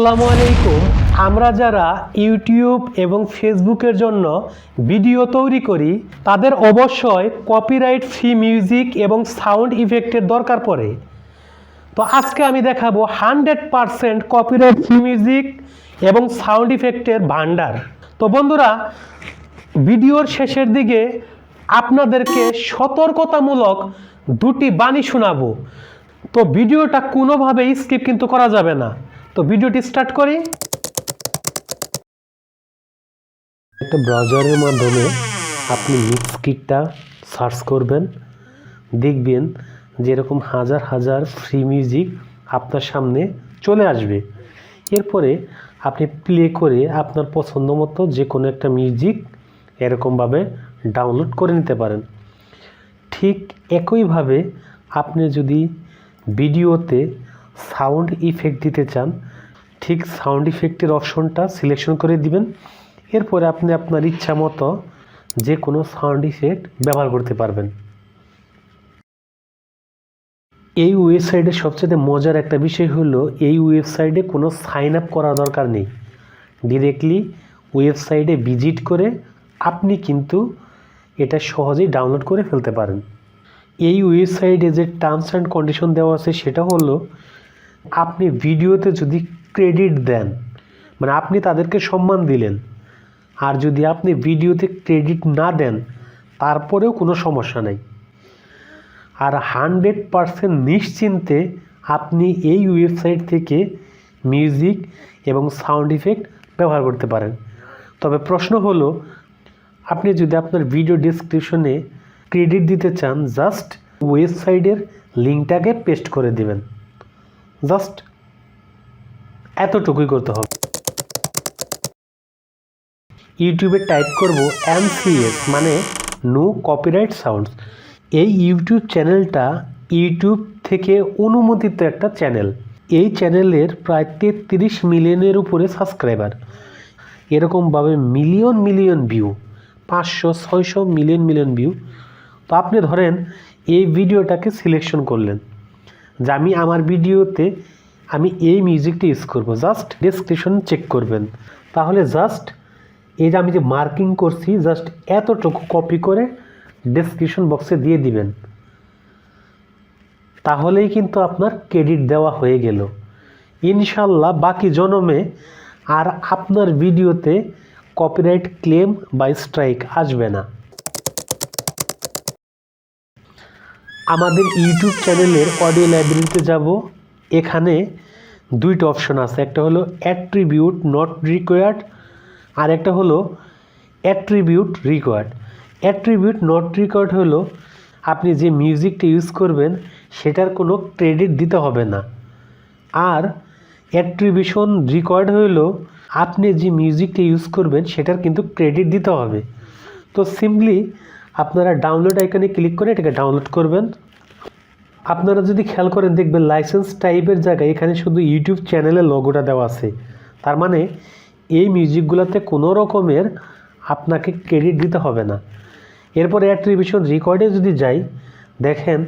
আসসালামু আলাইকুম। আমরা যারা ইউটিউব এবং ফেসবুকের জন্য ভিডিও তৈরি করি, তাদের অবশ্যই কপিরাইট ফ্রি মিউজিক এবং সাউন্ড ইফেক্টের দরকার পড়ে। তো আজকে আমি দেখাবো hundred percent copyright free music এবং সাউন্ড ইফেক্টের ভান্ডার তো বন্ধুরা, ভিডিওর শেষের দিকে আপনাদেরকে সতর্কতামূলক দুটি বাণী শোনাবো। তো ভিডিওটা কোনোভাবেই স্কিপ কিন্তু করা যাবে না। তো ভিডিওটি স্টার্ট করি। একটা ব্রাউজারের মাধ্যমে আপনি মিক্স কিটটা সার্চ করবেন, দেখবেন যেরকম হাজার হাজার ফ্রি মিউজিক আপনার সামনে চলে আসবে। এরপরে আপনি প্লে করে আপনার পছন্দ মতো যে কোনো একটা মিউজিক এরকমভাবে ডাউনলোড করে নিতে পারেন। ঠিক একইভাবে আপনি যদি ভিডিওতে সাউন্ড ইফেক্ট দিতে চান, ঠিক সাউন্ড ইফেক্টের অপশনটা সিলেকশন করে দিবেন। এরপরে আপনি আপনার ইচ্ছা মতো যে কোনো সাউন্ড ইফেক্ট ব্যবহার করতে পারবেন। এই ওয়েবসাইটে সবচেয়ে মজার একটা বিষয় হলো, এই ওয়েবসাইটে কোনো সাইন আপ করা দরকার নেই। ডিরেক্টলি ওয়েবসাইটে ভিজিট করে আপনি কিন্তু এটা সহজেই ডাউনলোড করে ফেলতে পারেন। এই ওয়েবসাইটে যে টার্মস অ্যান্ড কন্ডিশন দেওয়া আছে সেটা হলো আপনি ভিডিওতে যদি ক্রেডিট দেন মানে আপনি তাদেরকে সম্মান দিলেন, আর যদি আপনি ভিডিওতে ক্রেডিট না দেন, তারপরেও কোনো সমস্যা নেই। আর হান্ড্রেড পারসেন্ট নিশ্চিন্তে আপনি এই ওয়েবসাইট থেকে মিউজিক এবং সাউন্ড ইফেক্ট ব্যবহার করতে পারেন। তবে প্রশ্ন হলো, আপনি যদি আপনার ভিডিও ডিসক্রিপশনে ক্রেডিট দিতে চান, জাস্ট ওয়েবসাইটের লিঙ্কটাকে পেস্ট করে দিবেন। জাস্ট এতটুকুই করতে হবে। ইউটিউবে টাইপ করব এমসিএস মানে নো কপিরাইট সাউন্ডস এই ইউটিউব চ্যানেলটা ইউটিউব থেকে অনুমোদিত একটা চ্যানেল। এই চ্যানেলের প্রায় তেত্রিশ মিলিয়নের উপরে সাবস্ক্রাইবার এরকমভাবে মিলিয়ন মিলিয়ন ভিউ পাঁচশো, ছয়শো মিলিয়ন মিলিয়ন ভিউ তো আপনি ধরেন এই ভিডিওটাকে সিলেকশন করলেন। যে আমি আমার ভিডিওতে আমি এই মিউজিকটা ইউজ করব। জাস্ট ডেসক্রিপশন চেক করবেন। তাহলে জাস্ট এই যে আমি যে মার্কিং করছি জাস্ট এতটুকু কপি করে ডেসক্রিপশন বক্সে দিয়ে দিবেন। তাহলেই কিন্তু আপনার ক্রেডিট দেওয়া হয়ে গেল। ইনশাল্লাহ বাকি জনমে আর আপনার ভিডিওতে কপিরাইট ক্লেম বা স্ট্রাইক আসবে না। আমাদের ইউটিউব চ্যানেলের অডিও লাইব্রেরিতে যাব। এখানে দুইটা অপশন আছে। একটা হলো অ্যাট্রিবিউট নট রিকোয়ার্ড আর একটা হলো attribute required attribute not required হলো আপনি যে মিউজিকটা ইউজ করবেন, সেটার কোনো ক্রেডিট দিতে হবে না। আর অ্যাট্রিবিউশন রিকোয়ার্ড হলো আপনি যে মিউজিকটা ইউজ করবেন, সেটার কিন্তু ক্রেডিট দিতে হবে। তো সিম্পলি আপনারা ডাউনলোড আইকনে ক্লিক করে এটাকে ডাউনলোড করবেন। আপনারা যদি খেয়াল করেন, দেখবেন লাইসেন্স টাইপের জায়গায় এখানে শুধু ইউটিউব চ্যানেলের লগোটা দেওয়া আছে। তার মানে এই মিউজিকগুলোতে কোনো রকমের আপনাকে ক্রেডিট দিতে হবে না। এরপরে অ্যাট্রিবিউশন রেকর্ডে যদি যাই, দেখেন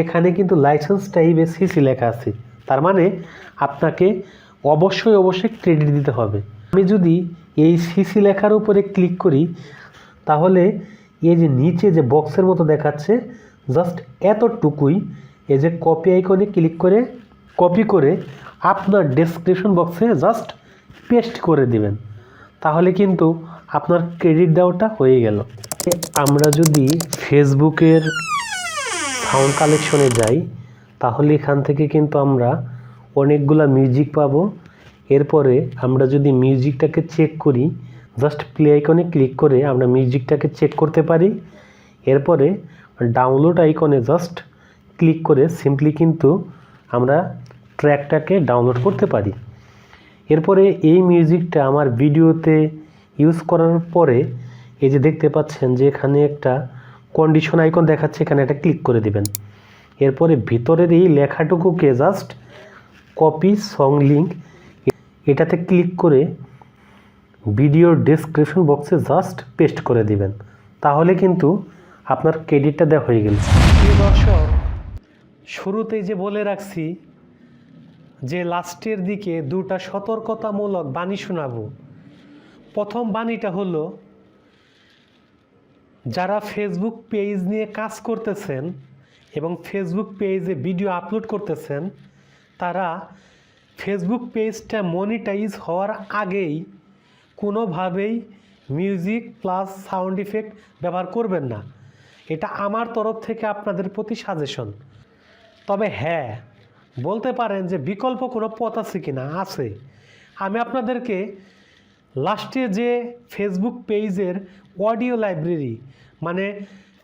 এখানে কিন্তু লাইসেন্স টাইপে সিসি লেখা আছে। তার মানে আপনাকে অবশ্যই অবশ্যই ক্রেডিট দিতে হবে। আমি যদি এই সিসি লেখার উপরে ক্লিক করি, তাহলে এই যে নিচে যে বক্সের মতো দেখাচ্ছে জাস্ট এতটুকুই। এই যে কপি আইকনে ক্লিক করে কপি করে আপনার ডেসক্রিপশন বক্সে জাস্ট পেস্ট করে দিবেন। তাহলে কিন্তু আপনার ক্রেডিট দেওয়াটা হয়ে গেল। আমরা যদি ফেসবুকের সাউন্ড কালেকশনে যাই, তাহলে এখান থেকে কিন্তু আমরা অনেকগুলা মিউজিক পাবো। এরপরে আমরা যদি মিউজিকটাকে চেক করি জাস্ট প্লে আইকনে ক্লিক করে আমরা মিউজিকটাকে চেক করতে পারি। এরপরে ডাউনলোড আইকনে জাস্ট ক্লিক করে সিম্পলি কিন্তু আমরা ট্র্যাকটাকে ডাউনলোড করতে পারি। এরপরে এই মিউজিকটা আমার ভিডিওতে ইউজ করার পরে এই যে দেখতে পাচ্ছেন যে এখানে একটা কন্ডিশন আইকন দেখাচ্ছে, এখানে একটা ক্লিক করে দিবেন। এরপরে ভিতরের এই লেখাটুকুকে জাস্ট কপি সং লিঙ্ক এটাতে ক্লিক করে ভিডিওর ডেসক্রিপশন বক্সে জাস্ট পেস্ট করে দিবেন। তাহলে কিন্তু আপনার ক্রেডিটটা দেওয়া হয়ে গেল। প্রিয় দর্শক, শুরুতেই যে বলে রাখছি যে লাস্টের দিকে দুটা সতর্কতামূলক বাণী শোনাবো। প্রথম বাণীটা হলো, যারা ফেসবুক পেজ নিয়ে কাজ করতেছেন এবং ফেসবুক পেজে ভিডিও আপলোড করতেছেন, তারা ফেসবুক পেজটা মনিটাইজ হওয়ার আগেই কোনোভাবেই মিউজিক প্লাস সাউন্ড ইফেক্ট ব্যবহার করবেন না। এটা আমার তরফ থেকে আপনাদের প্রতি সাজেশন। তবে হ্যাঁ বলতে পারেন যে বিকল্প কোনো পথ আছে কি না আছে। আমি আপনাদেরকে লাস্টে যে ফেসবুক পেজের অডিও লাইব্রেরি মানে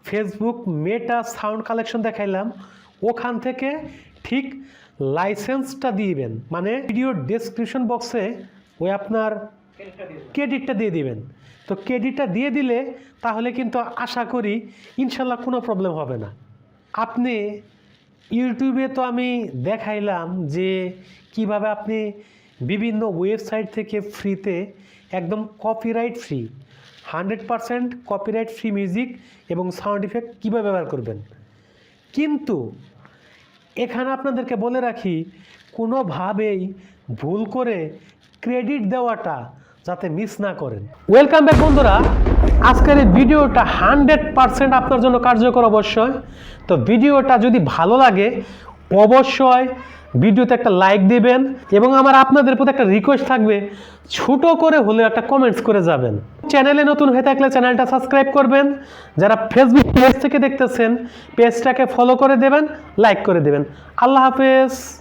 ফেসবুক মেটা সাউন্ড কালেকশন দেখাইলাম, ওখান থেকে ঠিক লাইসেন্সটা দিবেন। মানে ভিডিও ডেসক্রিপশন বক্সে ওই আপনার ক্রেডিটটা দিয়ে দিবেন। তো ক্রেডিটটা দিয়ে দিলে তাহলে কিন্তু আশা করি ইনশাল্লাহ কোনো প্রবলেম হবে না। আপনি ইউটিউবে তো আমি দেখাইলাম যে কীভাবে আপনি বিভিন্ন ওয়েবসাইট থেকে ফ্রিতে একদম copyright free hundred percent copyright free music এবং সাউন্ড ইফেক্ট কীভাবে ব্যবহার করবেন। কিন্তু এখানে আপনাদেরকে বলে রাখি, কোনোভাবেই ভুল করে ক্রেডিট দেওয়াটা যাতে মিস না করেন। ওয়েলকাম ব্যাক বন্ধুরা। আজকের এই ভিডিওটা হান্ড্রেড পারসেন্ট আপনার জন্য কার্যকর অবশ্যই। তো ভিডিওটা যদি ভালো লাগে, অবশ্যই ভিডিওতে একটা লাইক দিবেন এবং আমার আপনাদের প্রতি একটা রিকোয়েস্ট থাকবে, ছোট করে হলেও একটা কমেন্টস করে যাবেন। চ্যানেলে নতুন হয়ে থাকলে চ্যানেলটা সাবস্ক্রাইব করবেন। যারা ফেসবুক পেজ থেকে দেখতেছেন পেজটাকে ফলো করে দেবেন লাইক করে দেবেন। আল্লাহ হাফেজ।